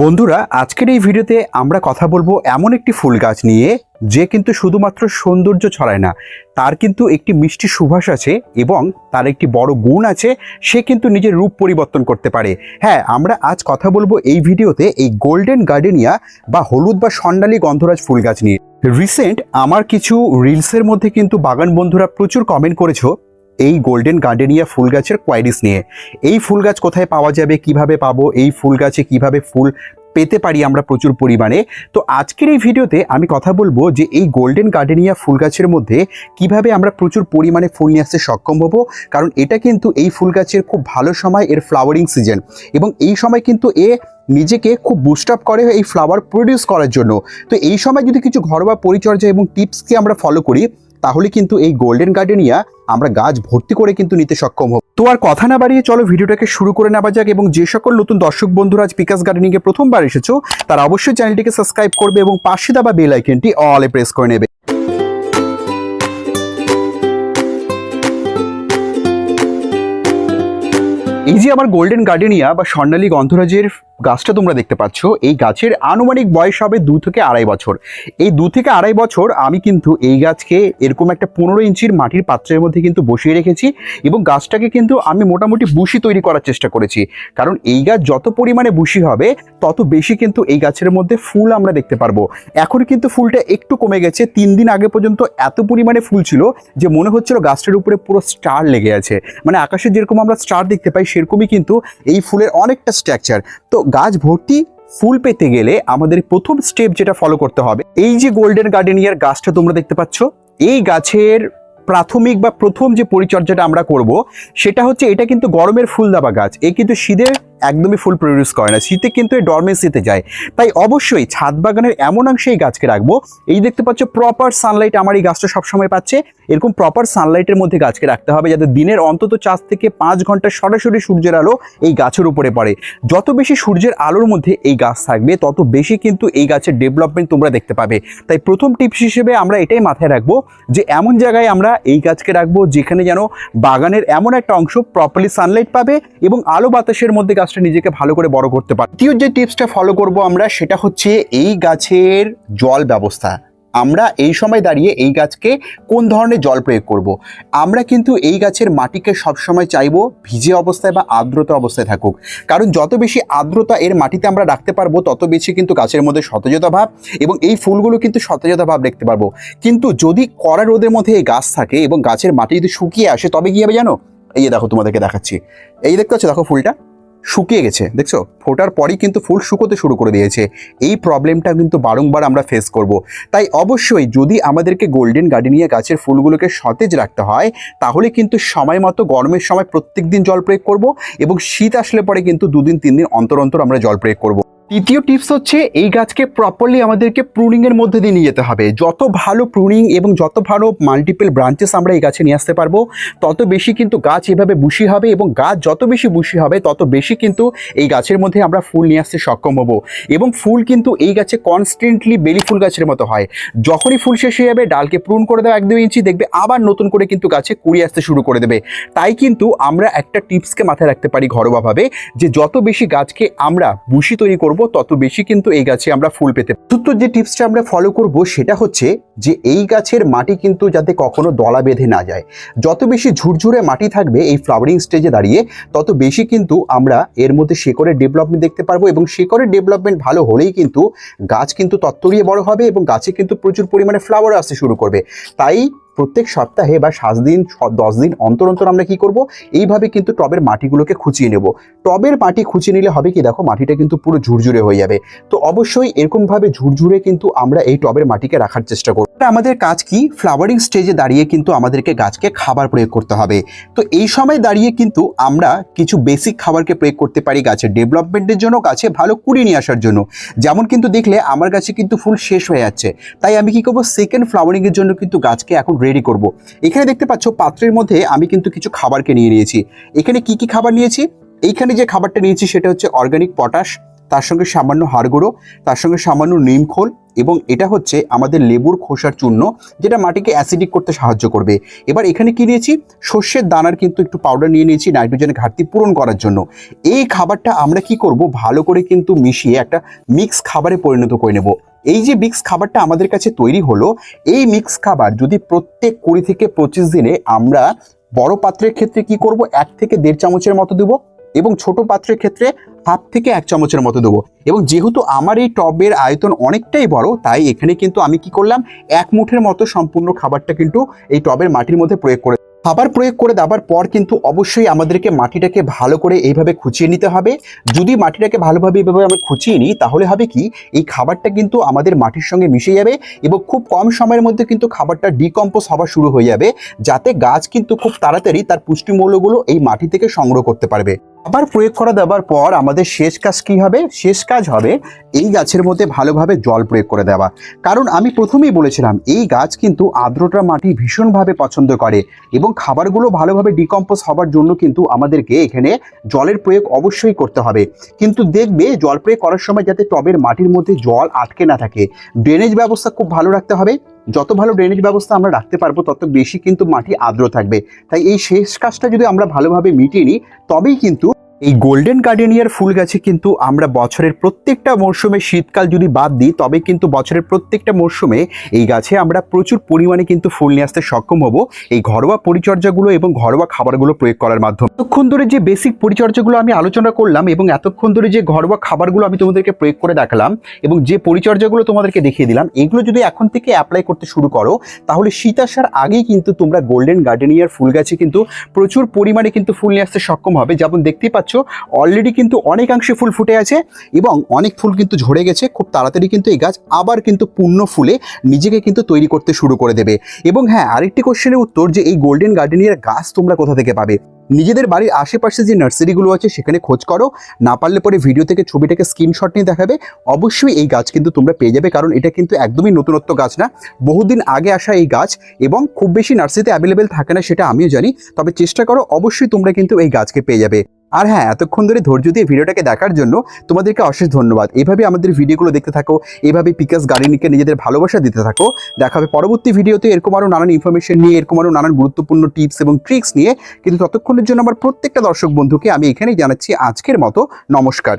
বন্ধুরা, আজকের এই ভিডিওতে আমরা কথা বলব এমন একটি ফুল গাছ নিয়ে, যে কিন্তু শুধুমাত্র সৌন্দর্য ছড়ায় না, তার কিন্তু একটি মিষ্টি সুভাষ আছে এবং তার একটি বড় গুণ আছে, সে কিন্তু নিজের রূপ পরিবর্তন করতে পারে। হ্যাঁ আমরা আজ কথা বলব এই ভিডিওতে এই গোল্ডেন গার্ডেনিয়া বা হলুদ বা সন্ডালি গন্ধরাজ ফুল গাছ নিয়ে। রিসেন্ট আমার কিছু রিলসের মধ্যে কিন্তু বাগান বন্ধুরা প্রচুর কমেন্ট করেছ এই গোল্ডেন গার্ডেনিয়া ফুল গাছের কোয়ারিস নিয়ে। এই ফুল গাছ কোথায় পাওয়া যাবে, কীভাবে পাবো, এই ফুল গাছে কীভাবে ফুল পেতে পারি আমরা প্রচুর পরিমাণে? তো আজকের এই ভিডিওতে আমি কথা বলব যে এই গোল্ডেন গার্ডেনিয়া ফুল গাছের মধ্যে কীভাবে আমরা প্রচুর পরিমাণে ফুল নিয়ে আসতে সক্ষম হব, কারণ এটা কিন্তু এই ফুল গাছের খুব ভালো সময় এর ফ্লাওয়ারিং সিজন এবং এই সময় কিন্তু এ নিজেকে খুব বুস্ট আপ করে এই ফ্লাওয়ার প্রডিউস করার জন্য। তো এই সময় যদি কিছু ঘরোয়া পরিচর্যা এবং টিপসকে আমরা ফলো করি তাহলে কিন্তু এই গোল্ডেন গার্ডেনিয়া আমরা গাছ ভর্তি করে কিন্তু নিতে সক্ষম হব। তো আর কথা না বাড়িয়ে চলো ভিডিওটাকে শুরু করে নেওয়া যাক এবং যে সকল নতুন দর্শক বন্ধুরা আজ পিকাস গার্ডেনিংয়ে প্রথমবার এসেছ, তারা অবশ্যই চ্যানেলটিকে সাবস্ক্রাইব করবে এবং পাশে দাবা বেল আইকনটি অলে প্রেস করে নেবে। এই যে আমার গোল্ডেন গার্ডেনিয়া বা স্বর্ণালী গন্ধরাজের গাছটা তোমরা দেখতে পাচ্ছ, এই গাছের আনুমানিক বয়স হবে দু থেকে আড়াই বছর। এই দু থেকে আড়াই বছর আমি কিন্তু এই গাছকে এরকম একটা পনেরো ইঞ্চির মাটির পাত্রের মধ্যে কিন্তু বসিয়ে রেখেছি এবং গাছটাকে কিন্তু আমি মোটামুটি বুশি তৈরি করার চেষ্টা করেছি। কারণ এই গাছ যত পরিমাণে বুশি হবে, তত বেশি কিন্তু এই গাছের মধ্যে ফুল আমরা দেখতে পারব। এখন কিন্তু ফুলটা একটু কমে গেছে, তিন দিন আগে পর্যন্ত এত পরিমাণে ফুল ছিল যে মনে হচ্ছিল গাছটার উপরে পুরো স্টার লেগে আছে। মানে আকাশে যেরকম আমরা স্টার দেখতে পাই, সেরকমই কিন্তু এই ফুলের অনেকটা স্ট্রাকচার। তো গাছ ভর্তি ফুল পেতে গেলে আমাদের প্রথম স্টেপ যেটা ফলো করতে হবে, এই যে গোল্ডেন গার্ডেনিয়ার গাছটা তোমরা দেখতে পাচ্ছ, এই গাছের প্রাথমিক বা প্রথম যে পরিচর্যাটা আমরা করব, সেটা হচ্ছে এটা কিন্তু গরমের ফুল দাবা গাছ, এ কিন্তু শীতের একদমই ফুল প্রডিউস করে না। শীতে কিন্তু এই ডরমেন্সিতে যায়। তাই অবশ্যই ছাদ বাগানের এমন অংশে এই গাছকে রাখব। এই দেখতে পাচ্ছ প্রপার সানলাইট আমার এই গাছটা সবসময় পাচ্ছে। এরকম প্রপার সানলাইটের মধ্যে গাছকে রাখতে হবে যাতে দিনের অন্তত চার থেকে পাঁচ ঘণ্টা সরাসরি সূর্যের আলো এই গাছের উপরে পড়ে। যত বেশি সূর্যের আলোর মধ্যে এই গাছ থাকবে, তত বেশি কিন্তু এই গাছের ডেভেলপমেন্ট তোমরা দেখতে পাবে। তাই প্রথম টিপস হিসেবে আমরা এটাই মাথায় রাখব যে এমন জায়গায় আমরা এই গাছকে রাখব যেখানে যেন বাগানের এমন একটা অংশ প্রপারলি সানলাইট পাবে এবং আলো বাতাসের মধ্যে গাছটা নিজেকে ভালো করে বড় করতে পারে দ্বিতীয় যে টিপসটা ফলো করব আমরা, সেটা হচ্ছে এই গাছের জল ব্যবস্থা। আমরা এই সময় দাঁড়িয়ে এই গাছকে কোন ধরনের জল প্রয়োগ করব। আমরা কিন্তু এই গাছের মাটিকে সবসময় চাইব ভিজে অবস্থায় বা আর্দ্রতা অবস্থায় থাকুক। কারণ যত বেশি আর্দ্রতা এর মাটিতে আমরা রাখতে পারব, তত বেশি কিন্তু গাছের মধ্যে সতেজতা ভাব এবং এই ফুলগুলো কিন্তু সতেজতা ভাব দেখতে পারব। কিন্তু যদি কড়া রোদের মধ্যে এই গাছ থাকে এবং গাছের মাটি যদি শুকিয়ে আসে, তবে কী হবে জানো? এই যে দেখো তোমাদেরকে দেখাচ্ছি। এই দেখতে পাচ্ছ, দেখো ফুলটা? শুকিয়ে গেছে, দেখছ? ফোটার পরই কিন্তু ফুল শুকোতে শুরু করে দিয়েছে। এই প্রবলেমটা কিন্তু বারংবার আমরা ফেস করব। তাই অবশ্যই যদি আমাদেরকে গোল্ডেন গার্ডেনিয়া গাছের ফুলগুলোকে সতেজ রাখতে হয়, তাহলে কিন্তু সময় মতো গরমের সময় প্রত্যেক দিন জল প্রয়োগ করব এবং শীত আসলে পরে কিন্তু দুদিন তিন দিন অন্তর অন্তর আমরা জল প্রয়োগ করব। তৃতীয় টিপস হচ্ছে এই গাছকে প্রপারলি আমাদেরকে প্রুনিং এর মধ্যে দিয়ে নিয়ে যেতে হবে। যত ভালো প্রুনিং এবং যত ভালো মাল্টিপল ব্রাঞ্চেস আমরা এই গাছে নিয়ে আসতে পারব, তত বেশি কিন্তু গাছ এভাবে বুশি হবে এবং গাছ যত বেশি বুশি হবে, তত বেশি কিন্তু এই গাছের মধ্যে আমরা ফুল নিয়ে আসতে সক্ষম হব। এবং ফুল কিন্তু এই গাছে কনস্ট্যান্টলি বেলি ফুল গাছের মতো হয়। যখনই ফুল শেষ হয়ে যাবে, ডালকে প্রুন করে দেওয়া এক দুই ইঞ্চি, দেখবে আবার নতুন করে কিন্তু গাছে কুড়ি আসতে শুরু করে দেবে। তাই কিন্তু আমরা একটা টিপসকে মাথায় রাখতে পারি ঘরোয়াভাবে, যে যত বেশি গাছকে আমরা বুশি তৈরি করব তত বেশি কিন্তু এই গাছে আমরা ফুল পেতে চতুর্থ যে টিপসটা আমরা ফলো করব সেটা হচ্ছে যে এই গাছের মাটি কিন্তু যাতে কখনো দলা বেঁধে না যায়। যত বেশি ঝুরঝুরে মাটি থাকবে এই ফ্লাওয়ারিং স্টেজে দাঁড়িয়ে, তত বেশি কিন্তু আমরা এর মধ্যে শেকড়ের ডেভেলপমেন্ট দেখতে পারব এবং শেকড়ের ডেভেলপমেন্ট ভালো হলেই কিন্তু গাছ কিন্তু তত্তরিয়ে বড় হবে এবং গাছে কিন্তু প্রচুর পরিমাণে ফ্লাওয়ার আসতে শুরু করবে। তাই প্রত্যেক সপ্তাহে বা সাত দিন দশ দিন অন্তর অন্তর আমরা কি করব? এইভাবে কিন্তু টবের মাটিগুলোকে খুঁচিয়ে নেব। টবের মাটি খুঁচিয়ে নিলে হবে কি? দেখো, মাটিটা কিন্তু পুরো ঝুরঝুরে হয়ে যাবে। তো অবশ্যই এরকমভাবে ঝুরঝুরে কিন্তু আমরা এই টবের মাটিকে রাখার চেষ্টা করব। আমাদের কাজ কি? ফ্লাওয়ারিং স্টেজে দাঁড়িয়ে কিন্তু আমাদেরকে গাছকে খাবার প্রয়োগ করতে হবে। তো এই সময় দাঁড়িয়ে কিন্তু আমরা কিছু বেসিক খাবারকে প্রয়োগ করতে পারি গাছের ডেভেলপমেন্টের জন্য, গাছে ভালো কুড়ি নিয়ে আসার জন্য। যেমন কিন্তু দেখলে আমার গাছে কিন্তু ফুল শেষ হয়ে যাচ্ছে। তাই আমি কি করব? সেকেন্ড ফ্লাওয়ারিং এর জন্য কিন্তু গাছকে এখন রেডি করব। এখানে দেখতে পাচ্ছ পাত্রের মধ্যে আমি কিন্তু কিছু খাবারকে নিয়ে নিয়েছি। এখানে কি কি খাবার নিয়েছি? এইখানে যে খাবারটা নিয়েছি সেটা হচ্ছে অর্গানিক পটাশ তার সঙ্গে সামান্য হাড় গুঁড়ো তার সঙ্গে সামান্য নিমখোল এবং এটা হচ্ছে আমাদের লেবুর খোসার চূর্ণ, যেটা মাটিকে অ্যাসিডিক করতে সাহায্য করবে। এবার এখানে কি নিয়েছি? সর্ষের দানার কিন্তু একটু পাউডার নিয়ে নিয়েছি নাইট্রোজেনের ঘাটতি পূরণ করার জন্য। এই খাবারটা আমরা কি করব? ভালো করে কিন্তু মিশিয়ে একটা মিক্স খাবারে পরিণত করে নেব। এই যে মিক্স খাবারটা আমাদের কাছে তৈরি হলো, এই মিক্স খাবার যদি প্রত্যেক কুড়ি থেকে পঁচিশ দিনে আমরা বড় পাত্রের ক্ষেত্রে কি করব? এক থেকে দেড় চামচের মতো দেবো। এবং ছোট পাত্রের ক্ষেত্রে হাফ থেকে এক চামচের মতো দেবো। এবং যেহেতু আমার এই টবের আয়তন অনেকটাই বড়, তাই এখানে কিন্তু আমি কি করলাম, এক মুঠের মতো সম্পূর্ণ খাবারটা কিন্তু এই টবের মাটির মধ্যে প্রয়োগ করে খাবার প্রয়োগ করে দেওয়ার পর কিন্তু অবশ্যই আমাদেরকে মাটিটাকে ভালো করে এইভাবে খুঁচিয়ে নিতে হবে। যদি মাটিটাকে ভালোভাবে এইভাবে আমরা খুঁচিয়ে নিই, তাহলে হবে কি, এই খাবারটা কিন্তু আমাদের মাটির সঙ্গে মিশে যাবে এবং খুব কম সময়ের মধ্যে কিন্তু খাবারটা ডিকম্পোজ হওয়া শুরু হয়ে যাবে, যাতে গাছ কিন্তু খুব তাড়াতাড়ি তার পুষ্টিমূল্যগুলো এই মাটি থেকে সংগ্রহ করতে পারবে। আবার প্রয়োগ করা দেওয়ার পর আমাদের শেষ কাজ কি হবে? শেষ কাজ হবে এই গাছের মধ্যে ভালোভাবে জল প্রয়োগ করে দেওয়া। কারণ আমি প্রথমেই বলেছিলাম, এই গাছ কিন্তু আর্দ্রতা মাটি ভীষণভাবে পছন্দ করে এবং খাবারগুলো ভালোভাবে ডিকম্পোজ হবার জন্য কিন্তু আমাদেরকে এখানে জলের প্রয়োগ অবশ্যই করতে হবে। কিন্তু দেখবে জল প্রয়োগ করার সময় যাতে টবের মাটির মধ্যে জল আটকে না থাকে। ড্রেনেজ ব্যবস্থা খুব ভালো রাখতে হবে। যত ভালো ড্রেনেজ ব্যবস্থা আমরা রাখতে পারব, তত বেশি কিন্তু মাটি আর্দ্র থাকবে। তাই এই শেষ কাজটা যদি আমরা ভালোভাবে মিটিয়ে নিই, তবেই কিন্তু এই গোল্ডেন গার্ডেনিয়ার ফুল গাছে কিন্তু আমরা বছরের প্রত্যেকটা মরশুমে শীতকাল যদি বাদ দিই, তবে কিন্তু বছরের প্রত্যেকটা মরশুমে এই গাছে আমরা প্রচুর পরিমাণে কিন্তু ফুল নিয়ে আসতে সক্ষম হব। এই ঘরোয়া পরিচর্যাগুলো এবং ঘরোয়া খাবারগুলো প্রয়োগ করার মাধ্যমে। এতক্ষণ ধরে যে বেসিক পরিচর্যাগুলো আমি আলোচনা করলাম এবং এতক্ষণ ধরে যে ঘরোয়া খাবারগুলো আমি তোমাদেরকে প্রয়োগ করে দেখালাম এবং যে পরিচর্যাগুলো তোমাদেরকে দেখিয়ে দিলাম, এগুলো যদি এখন থেকে অ্যাপ্লাই করতে শুরু করো, তাহলে শীত আসার আগেই কিন্তু তোমরা গোল্ডেন গার্ডেনিয়ার ফুল গাছে কিন্তু প্রচুর পরিমাণে কিন্তু ফুল নিয়ে আসতে সক্ষম হবে। যেমন দেখতেই পাচ্ছ। অলরেডি কিন্তু অনেকাংশে ফুল ফুটে আছে এবং অনেক ফুল কিন্তু ঝরে গেছে। খুব তাড়াতাড়ি কিন্তু এই গাছ আবার কিন্তু পূর্ণ ফুলে নিজেকে কিন্তু তৈরি করতে শুরু করে দেবে। এবং হ্যাঁ আরেকটি কোশ্চেনের উত্তর যে এই গোল্ডেন গার্ডেনিয়ার গাছ তোমরা কোথা থেকে পাবে? নিজেদের বাড়ির আশেপাশে যে নার্সারিগুলো আছে সেখানে খোঁজ করো। না পারলে পরে ভিডিও থেকে ছবিটাকে স্ক্রিনশট নিয়ে দেখাবে। অবশ্যই এই গাছ কিন্তু তোমরা পেয়ে যাবে কারণ এটা কিন্তু একদমই নতুনত্ব গাছ না। বহুদিন আগে আসা এই গাছ এবং খুব বেশি নার্সারিতে অ্যাভেলেবেল থাকে না সেটা আমিও জানি। তবে চেষ্টা করো, অবশ্যই তোমরা কিন্তু এই গাছকে পেয়ে যাবে। আর হ্যাঁ এতক্ষণ ধরে ধৈর্য দিয়ে ভিডিওটাকে দেখার জন্য তোমাদেরকে অশেষ ধন্যবাদ। এভাবে আমাদের ভিডিওগুলো দেখতে থাকো, এভাবে পিকাস গার্ডেনিংকে নিজেদের ভালোবাসা দিতে থাকো। দেখা হবে পরবর্তী ভিডিওতে এরকম আরও নানান ইনফরমেশন নিয়ে, এরকম আরও নানান গুরুত্বপূর্ণ টিপস এবং ট্রিক্স নিয়ে। কিন্তু ততক্ষণের জন্য আমার প্রত্যেকটা দর্শক বন্ধুকে আমি এখানেই জানাচ্ছি আজকের মতো। নমস্কার।